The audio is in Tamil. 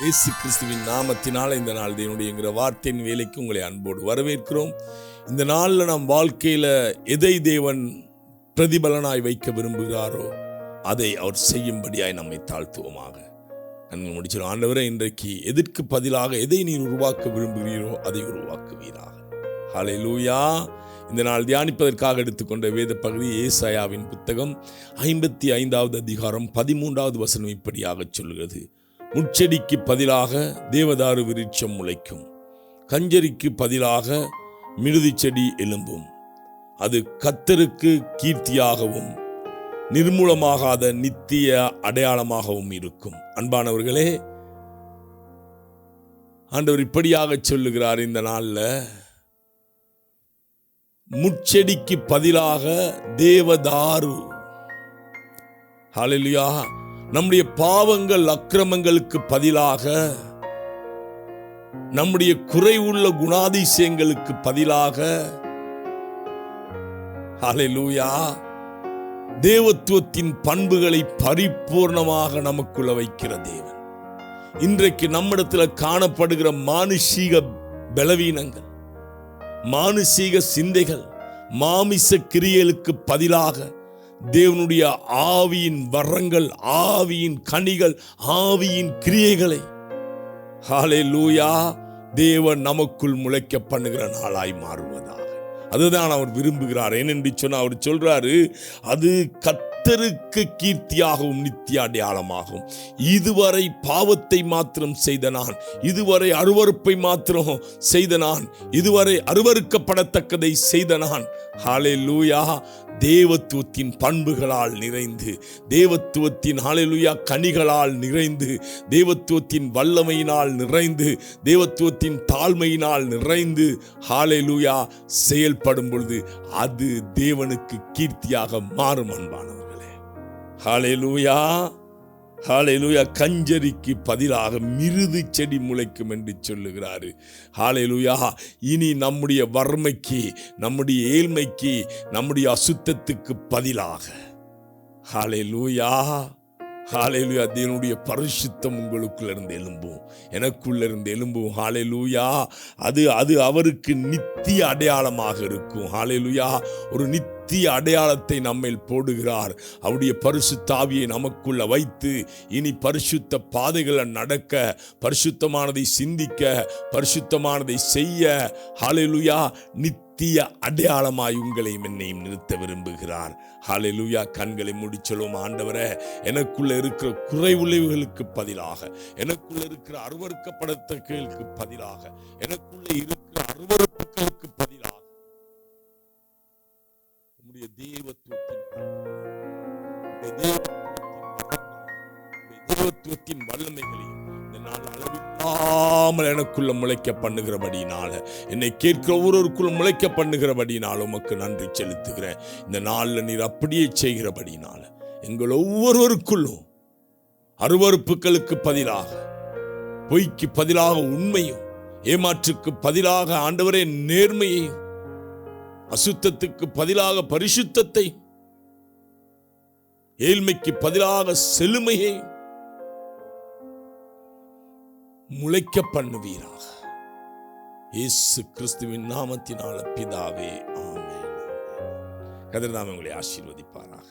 இயேசு கிறிஸ்துவின் நாமத்தினால் இந்த நாள் தேவனுடைய வார்த்தையின் வேலைக்கு உங்களை அன்போடு வரவேற்கிறோம். இந்த நாளில் நம் வாழ்க்கையில் எதை தேவன் பிரதிபலனாய் வைக்க விரும்புகிறாரோ அதை அவர் செய்யும்படியாய் நம்மை தாழ்த்துவோமாக. நன்மை முடிச்சிடும் ஆண்டவரை இன்றைக்கு எதற்கு பதிலாக எதை நீர் உருவாக்க விரும்புகிறீரோ அதை உருவாக்குவீராக. ஹலை லூயா இந்த நாள் தியானிப்பதற்காக எடுத்துக்கொண்ட வேத பகுதி ஏசாயாவின் புத்தகம் ஐம்பத்தி ஐந்தாவது அதிகாரம் பதிமூன்றாவது வசனம் இப்படியாக சொல்கிறது. முச்செடிக்கு பதிலாக தேவதாரு விருட்சம் முளைக்கும். கஞ்சரிக்கு பதிலாக மிருதி செடி எழும்பும். அது கத்தருக்கு கீர்த்தியாகவும் நிர்மூலமாகாத நித்திய அடையாளமாகவும் இருக்கும். அன்பானவர்களே ஆண்டவர் இப்படியாக சொல்லுகிறார் இந்த நாளில் முச்செடிக்கு பதிலாக தேவதாரு. ஹalleluya. நம்முடைய பாவங்கள் அக்கிரமங்களுக்கு பதிலாக நம்முடைய குறைவுள்ள குணாதிசயங்களுக்கு பதிலாக அலையூயா தேவத்துவத்தின் பண்புகளை பரிபூர்ணமாக நமக்குள்ள வைக்கிற தேவன். இன்றைக்கு நம்மிடத்தில் காணப்படுகிற மானுஷீக பலவீனங்கள் மானுஷீக சிந்தைகள் மாமிச கிரியலுக்கு பதிலாக தேவனுடைய ஆவியின் வரங்கள் ஆவியின் கனிகள் ஆவியின் கிரியைகளை. ஹாலே லூயா தேவன் நமக்குள் முளைக்க பண்ணுகிற நாளாய் மாறுவதாக. அதுதான் அவர் விரும்புகிறார். ஏனென்று சொன்னால் அவர் சொல்றாரு அது கத்தருக்கு கீர்த்தியாகவும் நித்திய அடையாளமாகும். இதுவரை பாவத்தை மாத்திரம் செய்த நான் இதுவரை அருவறுப்பை மாத்திரம் செய்த நான் இதுவரை அருவறுக்கப்படத்தக்கதை செய்த நான். ஹாலே லூயா தேவத்துவத்தின் பண்புகளால் நிறைந்து தேவத்துவத்தின் ஹாலேலுயா கனிகளால் நிறைந்து தேவத்துவத்தின் வல்லமையினால் நிறைந்து தேவத்துவத்தின் தாழ்மையினால் நிறைந்து ஹாலெலுயா செயல்படும் பொழுது அது தேவனுக்கு கீர்த்தியாக மாறும் அன்பானவர்களே. ஹாலெலுயா ஹாலேலுயா கஞ்சரிக்கு பதிலாக மிருது செடி முளைக்கும் என்று சொல்லுகிறாரு. ஹாலேலுயா இனி நம்முடைய வறுமைக்கு நம்முடைய ஏழ்மைக்கு நம்முடைய அசுத்தத்துக்கு பதிலாக. ஹாலேலுயா ஹாலேலுயா தேவனுடைய பரிசுத்தம் உங்களுக்குள்ள இருந்து எலும்பும் எனக்குள்ள இருந்து எலும்பும் ஹாலேலுயா அது அது அவருக்கு நித்திய அடையாளமாக இருக்கும். ஹாலேலுயா ஒரு நித்திய அடையாளத்தை நம்மில் போடுகிறார். அவருடைய பரிசுத்தாவியை நமக்குள்ள வைத்து இனி பரிசுத்த பாதைகளை நடக்க பரிசுத்தமானதை சிந்திக்க பரிசுத்தமானதை செய்ய ஹாலேலுயா நித்திய அடையாளமாய் உங்களையும் என்னையும் நிறுத்த விரும்புகிறார். ஹலெலுயா கண்களை முடிச்சலும் ஆண்டவரே எனக்குள்ள இருக்கிற குறைவுளைவுகளுக்கு பதிலாக எனக்குள்ள இருக்கிற அருவறுக்கப்படத்தக்களுக்கு பதிலாக எனக்குள்ள இருக்கிற அருவறுப்புகளுக்கு பதிலாக உம்முடைய தேவத்துவத்தின் தேவத்துவத்தின் வல்லமைகளையும் அளவில்லாமல் எனக்குள்ள முளைக்க பண்ணுகிறபடினால என்னை கேட்கிற ஒருவருக்குள் முளைக்க பண்ணுகிறபடினால உமக்கு நன்றி செலுத்துகிறேன். இந்த நாளில் நீர் அப்படியே செய்கிறபடினால எங்கள் ஒவ்வொருவருக்குள்ளும் அருவறுப்புகளுக்கு பதிலாக பொய்க்கு பதிலாக உண்மையும் ஏமாற்றுக்கு பதிலாக ஆண்டவரே நேர்மையையும் அசுத்தத்துக்கு பதிலாக பரிசுத்தத்தை ஏழ்மைக்கு பதிலாக செழுமையையும் முளைக்க பண்ணுவீராக இயேசு கிறிஸ்துவின் நாமத்தினால பிதாவே ஆமே கதிர்நாம உங்களை ஆசீர்வதிப்பாராக.